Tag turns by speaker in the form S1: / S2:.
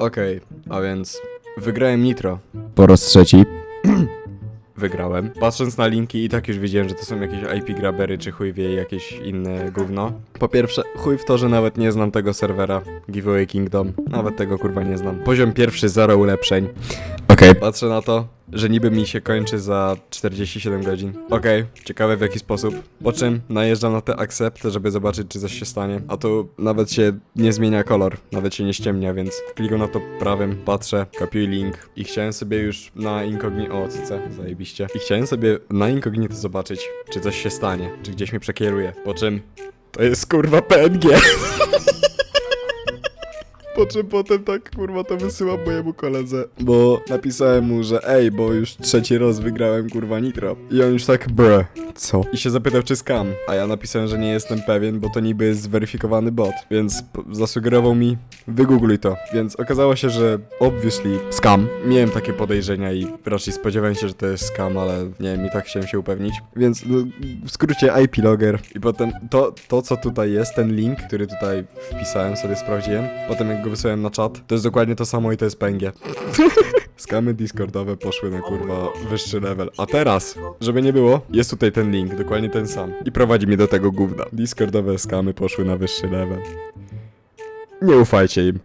S1: Okej, a więc wygrałem Nitro. Po raz trzeci. Wygrałem. Patrząc na linki i tak już wiedziałem, że to są jakieś IP grabery czy chuj wie jakieś inne gówno. Po pierwsze, chuj w to, że nawet nie znam tego serwera Giveaway Kingdom. Nawet tego kurwa nie znam. Poziom pierwszy, zero ulepszeń. Okej. Patrzę na to, że niby mi się kończy za 47 godzin. Okej, ciekawe w jaki sposób. Po czym najeżdżam na te accept, żeby zobaczyć czy coś się stanie. A tu nawet się nie zmienia kolor, nawet się nie ściemnia, więc klikam na to prawym, patrzę, kopiuj link i chciałem sobie już na incognito, o CC, zajebiście. I chciałem sobie na incognito zobaczyć, czy coś się stanie, czy gdzieś mnie przekieruje. Po czym to jest kurwa PNG. Po czym potem tak kurwa to wysyłam mojemu koledze, bo napisałem mu, że ej, bo już trzeci raz wygrałem kurwa nitro. I on już tak bruh, co? I się zapytał czy scam, a ja napisałem, że nie jestem pewien, bo to niby jest zweryfikowany bot, więc zasugerował mi wygoogluj to. Więc okazało się, że obviously scam. Miałem takie podejrzenia i raczej spodziewałem się, że to jest scam, ale nie wiem, i tak chciałem się upewnić. Więc no, w skrócie IP logger i potem to, to co tutaj jest, ten link, który tutaj wpisałem, sobie sprawdziłem, potem jak go wysłałem na czat, to jest dokładnie to samo i to jest PNG. Skamy Discordowe poszły na kurwa wyższy level. A teraz, żeby nie było, jest tutaj ten link, dokładnie ten sam. I prowadzi mnie do tego gówna. Discordowe skamy poszły na wyższy level. Nie ufajcie im.